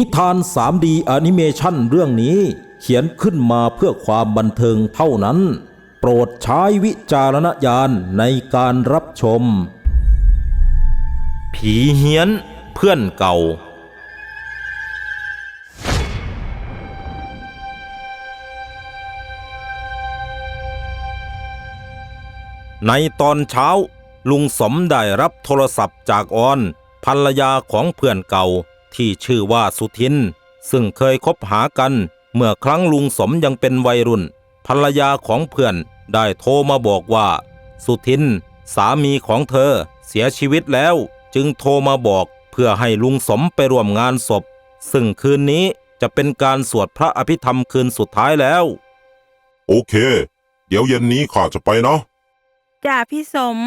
นิทาน 3D แอนิเมชันเรื่องนี้เขียนขึ้นมาเพื่อความบันเทิงเท่านั้น โปรดใช้วิจารณญาณในการรับชม ผีเฮี้ยนเพื่อนเก่า ในตอนเช้า ลุงสมได้รับโทรศัพท์จากออนภรรยาของเพื่อนเก่า ที่ชื่อว่าสุทิน ซึ่งเคยคบหากันเมื่อครั้งลุงสมยังเป็นวัยรุ่น ภรรยาของเพื่อนได้โทรมาบอกว่า สุทิน สามีของเธอเสียชีวิตแล้ว จึงโทรมาบอกเพื่อให้ลุงสมไปร่วมงานศพ ซึ่งคืนนี้จะเป็นการสวดพระอภิธรรมคืนสุดท้ายแล้ว โอเค เดี๋ยวเย็นนี้ข้าจะไปนะ จ่าพี่สม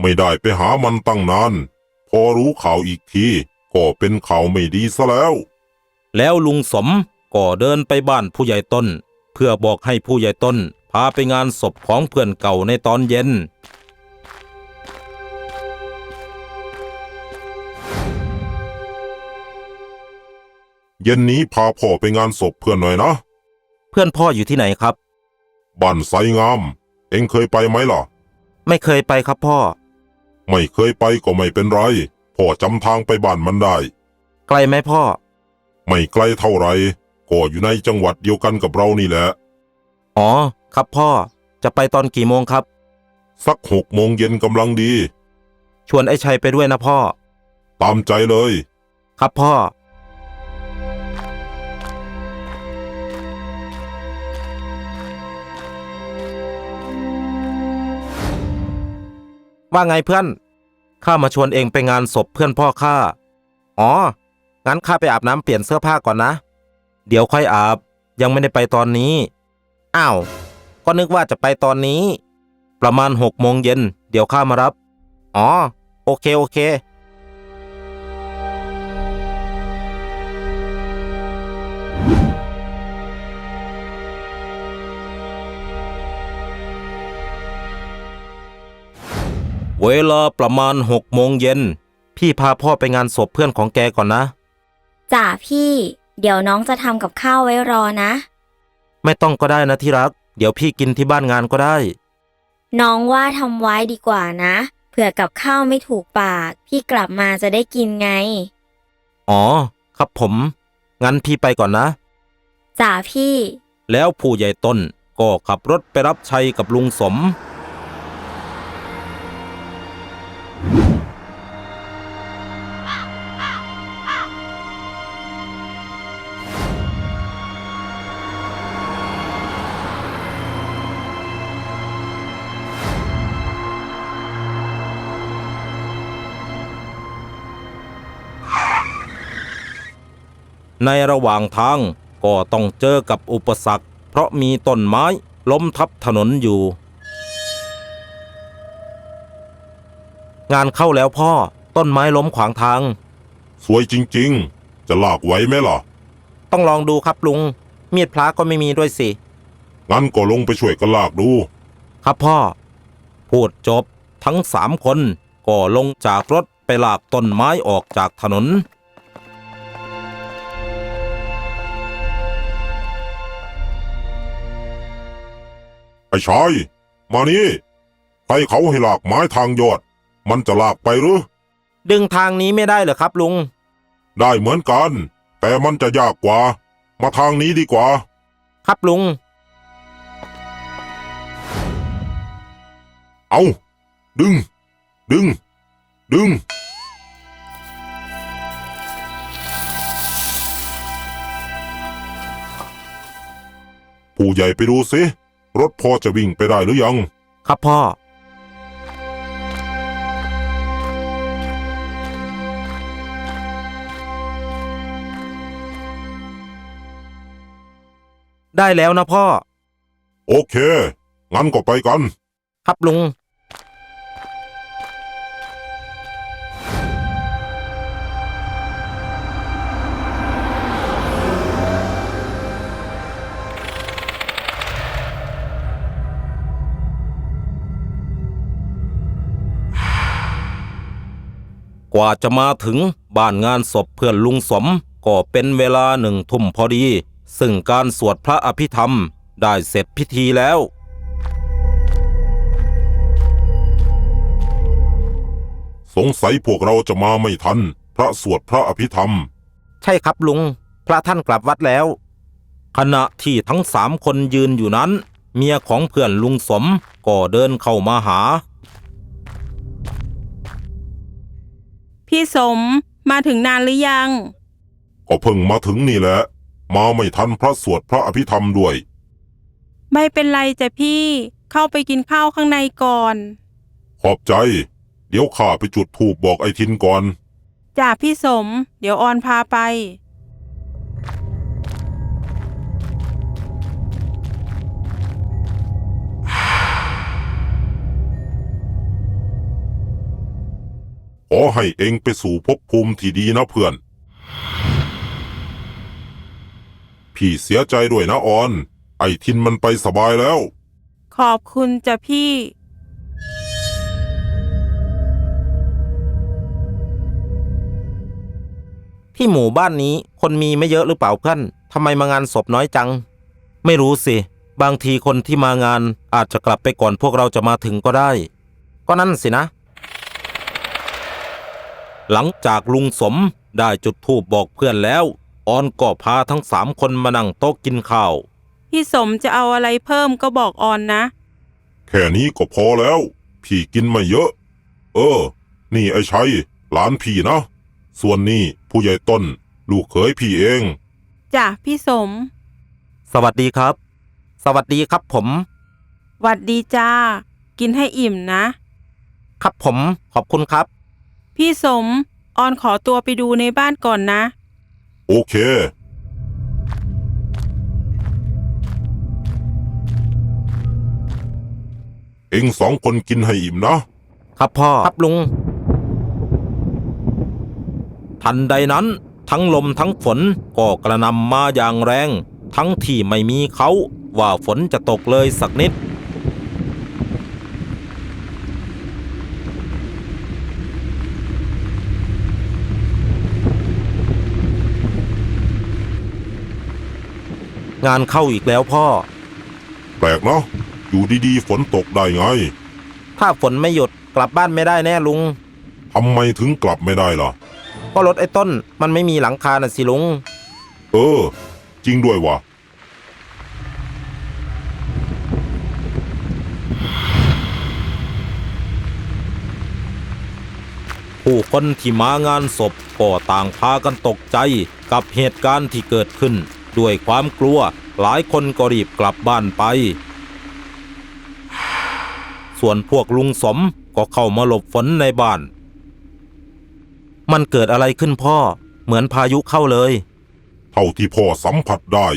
ไม่ได้ไปหามันตั้งนานพ อรู้ข่าวอีกทีก็เป็นข่าวไม่ดีซะแล้ว แล้วลุงสมก็เดินไปบ้านผู้ใหญ่ต้น เพื่อบอกให้ผู้ใหญ่ต้น พาไปงานศพของเพื่อนเก่าในตอนเย็น เย็นนี้พาพ่อไปงานศพเพื่อนหน่อยนะ เพื่อนพ่ออยู่ที่ไหนครับ บ้านไซงาม เอ็งเคยไปไหมล่ะ ไม่เคยไปครับพ่อ ไม่เคยไปก็ไม่เป็นไร พ่อจำทางไปบ้านมันได้ ไกลไหมพ่อ ไม่ไกลเท่าไหรก็อยู่ในจังหวัดเดียวกันกับเรานี่แหละ อ๋อ ครับพ่อ จะไปตอนกี่โมงครับ สักหกโมงเย็นกำลังดี ชวนไอ้ชัยไปด้วยนะพ่อ ตามใจเลย ครับพ่อ ว่าไงเพื่อน ข้ามาชวนเองไปงานศพเพื่อนพ่อข้า อ๋อ งั้นข้าไปอาบน้ำเปลี่ยนเสื้อผ้าก่อนนะ เดี๋ยวค่อยอาบ ยังไม่ได้ไปตอนนี้ อ้าว ก็นึกว่าจะไปตอนนี้ ประมาณหกโมงเย็น เดี๋ยวข้ามารับ อ๋อ โอเคโอเค เวลาประมาณหกโมงเย็น พี่พาพ่อไปงานศพเพื่อนของแกก่อนนะ จ่าพี่ เดี๋ยวน้องจะทำกับข้าวไว้รอนะ ไม่ต้องก็ได้นะที่รัก เดี๋ยวพี่กินที่บ้านงานก็ได้ น้องว่าทำไว้ดีกว่านะ เผื่อกับข้าวไม่ถูกปาก พี่กลับมาจะได้กินไง อ๋อ ครับผม งั้นพี่ไปก่อนนะ จ่าพี่ แล้วผู้ใหญ่ต้นก็ขับรถไปรับชัยกับลุงสม ในระหว่างทางก็ต้องเจอกับอุปสรรค เพราะมีต้นไม้ล้มทับถนนอยู่ งานเข้าแล้วพ่อต้นไม้ล้มขวางทาง สวยจริงๆ จะลากไหวไหมล่ะ ต้องลองดูครับลุง มีดพระก็ไม่มีด้วยสิ งั้นก็ลงไปช่วยกันลากดู ครับพ่อ พูดจบทั้งสามคนก็ลงจากรถไปลากต้นไม้ออกจากถนน ไอ้ชาย มานี่ใครเขาให้ลากไม้ทางยอด มันจะลากไปหรือ ดึงทางนี้ไม่ได้เหรอครับลุง ได้เหมือนกัน แต่มันจะยากกว่า มาทางนี้ดีกว่า ครับลุง เอาดึง ดึง ดึง ผู้ใหญ่ไปดูสิ รถพอจะวิ่งไปได้หรือยัง ครับพ่อ ได้แล้วนะพ่อ โอเค งั้นก็ไปกัน ครับลุง กว่าจะมาถึงบ้านงานศพเพื่อนลุงสม ก็เป็นเวลาหนึ่งทุ่มพอดี ซึ่งการสวดพระอภิธรรมได้เสร็จพิธีแล้ว สงสัยพวกเราจะมาไม่ทัน พระสวดพระอภิธรรม ใช่ครับลุง พระท่านกลับวัดแล้ว ขณะที่ทั้งสามคนยืนอยู่นั้น เมียของเพื่อนลุงสมก็เดินเข้ามาหา พี่สมมาถึงนานหรือยัง ก็เพิ่งมาถึงนี่แหละ มาไม่ทันพระสวดพระอภิธรรมด้วย ไม่เป็นไรจ้ะพี่เข้าไปกินข้าวข้างในก่อน ขอบใจ เดี๋ยวข้าไปจุดธูปบอกไอ้ทินก่อน จ่าพี่สม เดี๋ยวออนพาไป ขอให้เองไปสู่ภพภูมิที่ดีนะเพื่อน พี่เสียใจด้วยนะออน ไอ้ทินมันไปสบายแล้ว ขอบคุณจ้ะพี่ ที่หมู่บ้านนี้คนมีไม่เยอะหรือเปล่าเพื่อนทำไมมางานศพน้อยจัง ไม่รู้สิ บางทีคนที่มางานอาจจะกลับไปก่อนพวกเราจะมาถึงก็ได้ ก็นั่นสินะ หลังจากลุงสมได้จุดธูปบอกเพื่อนแล้ว ออนก็พาทั้งสามคนมานั่งโต๊ะกินข้าว พี่สมจะเอาอะไรเพิ่มก็บอกออนนะ แค่นี้ก็พอแล้ว พี่กินไม่เยอะ เออ นี่ไอ้ชัยหลานพี่นะ ส่วนนี่ผู้ใหญ่ต้น ลูกเขยพี่เอง จ้ะพี่สม สวัสดีครับ สวัสดีครับผม หวัดดีจ้า กินให้อิ่มนะ ครับผมขอบคุณครับ พี่สม ออนขอตัวไปดูในบ้านก่อนนะ โอเค เองสองคนกินให้อิ่มนะ ครับพ่อ ครับลุง ทันใดนั้น ทั้งลมทั้งฝนก็กระหนำมาอย่างแรง ทั้งที่ไม่มีเขาว่าฝนจะตกเลยสักนิด งานเข้าอีกแล้วพ่อ แปลกเนาะอยู่ดีๆฝนตกได้ไงถ้าฝนไม่หยุดกลับบ้านไม่ได้แน่ลุง ทำไมถึงกลับไม่ได้ล่ะ ก็รถไอ้ต้นมันไม่มีหลังคาน่ะสิลุง เออ จริงด้วยวะผู้คนที่มางานศพก็ต่างพากันตกใจกับเหตุการณ์ที่เกิดขึ้น ด้วยความกลัว หลายคนก็รีบกลับบ้านไป ส่วนพวกลุงสมก็เข้ามาหลบฝนในบ้าน มันเกิดอะไรขึ้นพ่อ เหมือนพายุเข้าเลย เท่าที่พ่อสัมผัสได้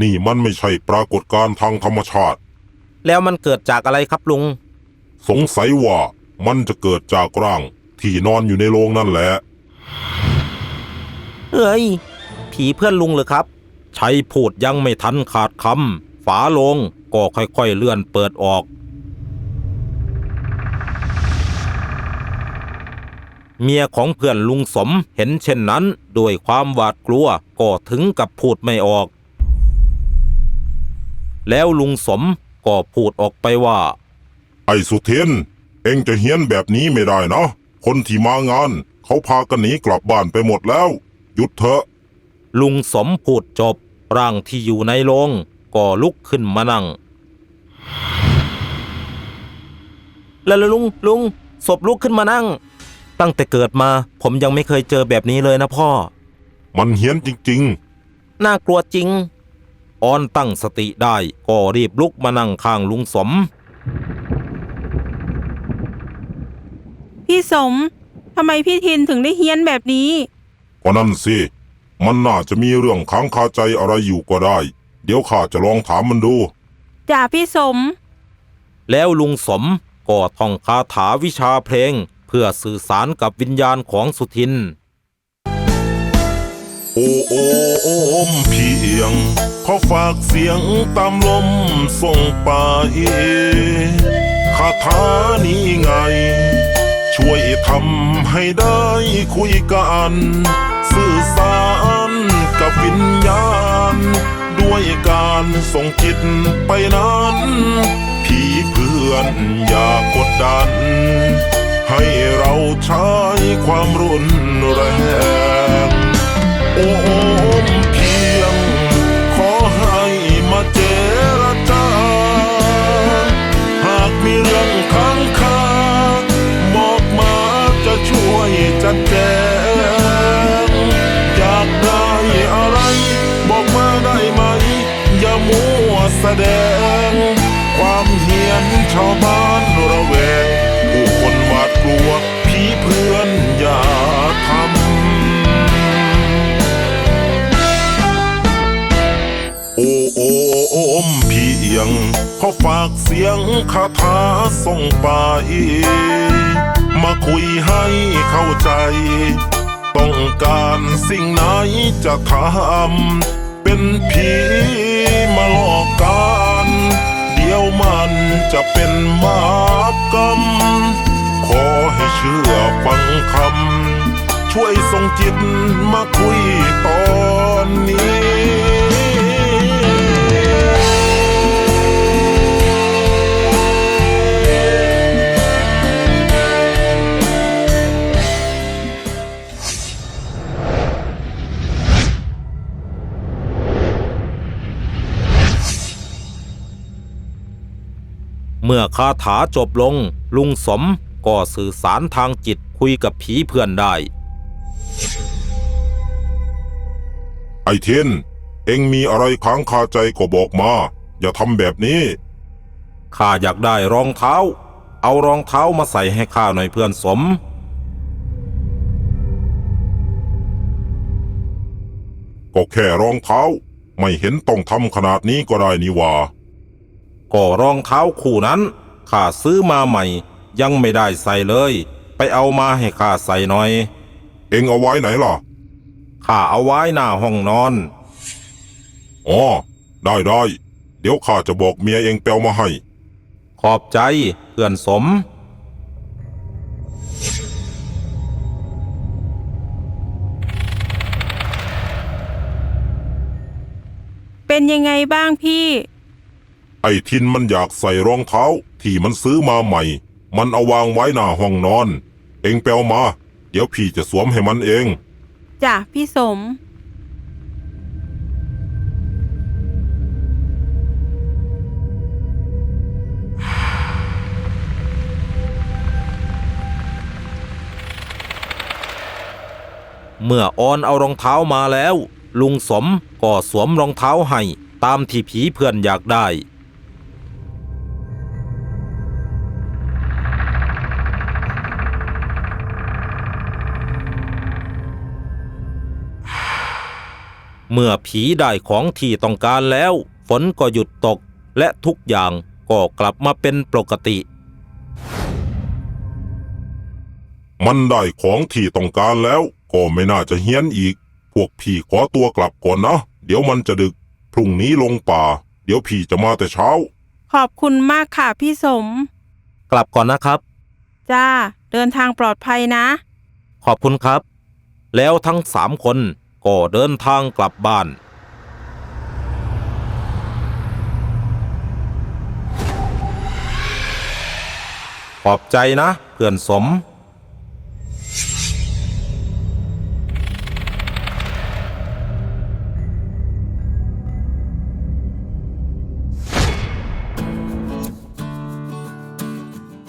นี่มันไม่ใช่ปรากฏการณ์ทางธรรมชาติ แล้วมันเกิดจากอะไรครับลุง สงสัยว่ามันจะเกิดจากร่างที่นอนอยู่ในโรงนั่นแหละ เอ้ย ผีเพื่อนลุงเหรอครับ ใช้พูดยังไม่ทันขาดคำฝาลงก็ค่อยๆเลื่อนเปิดออก เมียของเพื่อนลุงสมเห็นเช่นนั้นด้วยความหวาดกลัวก็ถึงกับพูดไม่ออก แล้วลุงสมก็พูดออกไปว่า ไอ้สุเทนเอ็งจะเฮี้ยนแบบนี้ไม่ได้นะ คนที่มางาน เขาพากันหนีกลับบ้านไปหมดแล้ว หยุดเถอะ ลุงสมพูดจบ ร่างที่อยู่ในโรงก็ลุกขึ้นมานั่ง แล้วลุงลุงศพลุกขึ้นมานั่ง ตั้งแต่เกิดมาผมยังไม่เคยเจอแบบนี้เลยนะพ่อ มันเฮี้ยนจริง น่ากลัวจริง ออนตั้งสติได้ก็รีบลุกมานั่งข้างลุงสม พี่สม ทำไมพี่ทินถึงได้เฮี้ยนแบบนี้ ๆ ก็นั่นสิ มันน่าจะมีเรื่องค้างคาใจอะไรอยู่ก็ได้ เดี๋ยวข้าจะลองถามมันดู จ่าพี่สม แล้วลุงสมก็ท่องคาถาวิชาเพลง เพื่อสื่อสารกับวิญญาณของสุทิน โอโอโอมเพียงขอฝากเสียงตามลมส่งไปคาถานี้ไง ช่วยทำให้ได้คุยกัน สื่อสารกับวิญญาณ ด้วยการส่งจิตไปนั้น ผีเพื่อนอย่ากดดัน ให้เราใช้ความรุนแรง โอ้ แสดง ความเหียนชาวบ้านระแวงผู้คนหวาดกลัวผีเพื่อนอย่าทำโอ้โอ้โอ้มเพียงขอฝากเสียงคาถาส่งไป มาคุยให้เข้าใจ ต้องการสิ่งไหนจะทำเป็นผี จะเป็นบาปกรรมขอให้เชื่อฟังคำ ช่วยส่งจิตมาคุยตอนนี้ เมื่อคาถาจบลง ลุงสมก็สื่อสารทางจิตคุยกับผีเพื่อนได้ ไอ้เทียนเอ็งมีอะไรค้างคาใจก็บอกมา อย่าทำแบบนี้ข้าอยากได้รองเท้า เอารองเท้ามาใส่ให้ข้าหน่อยเพื่อนสม ก็แค่รองเท้า ไม่เห็นต้องทำขนาดนี้ก็ได้นี่หว่า ก็รองเท้าคู่นั้นข้าซื้อมาใหม่ ยังไม่ได้ใส่เลย ไปเอามาให้ข้าใส่หน่อย เอ็งเอาไว้ไหนล่ะข้าเอาไว้หน้าห้องนอน อ๋อ ได้ได้เดี๋ยวข้าจะบอกเมียเอ็งแปลมาให้ ขอบใจเพื่อนสม เป็นยังไงบ้างพี่ ไอ้ทินมันอยากใส่รองเท้าที่มันซื้อมาใหม่ มันเอาวางไว้หน้าห้องนอน เอ็งแปลมา เดี๋ยวพี่จะสวมให้มันเอง จ้ะพี่สม เมื่อออนเอารองเท้ามาแล้ว ลุงสมก็สวมรองเท้าให้ ตามที่ผีเพื่อนอยากได้ เมื่อผีได้ของที่ต้องการแล้ว ฝนก็หยุดตกและทุกอย่างก็กลับมาเป็นปกติ มันได้ของที่ต้องการแล้วก็ไม่น่าจะเฮี้ยนอีก พวกพี่ขอตัวกลับก่อนนะ เดี๋ยวมันจะดึก พรุ่งนี้ลงป่า เดี๋ยวพี่จะมาแต่เช้า ขอบคุณมากค่ะพี่สม กลับก่อนนะครับ จ้า เดินทางปลอดภัยนะ ขอบคุณครับ แล้วทั้งสามคน ก็เดินทางกลับบ้าน ขอบใจนะเพื่อนสม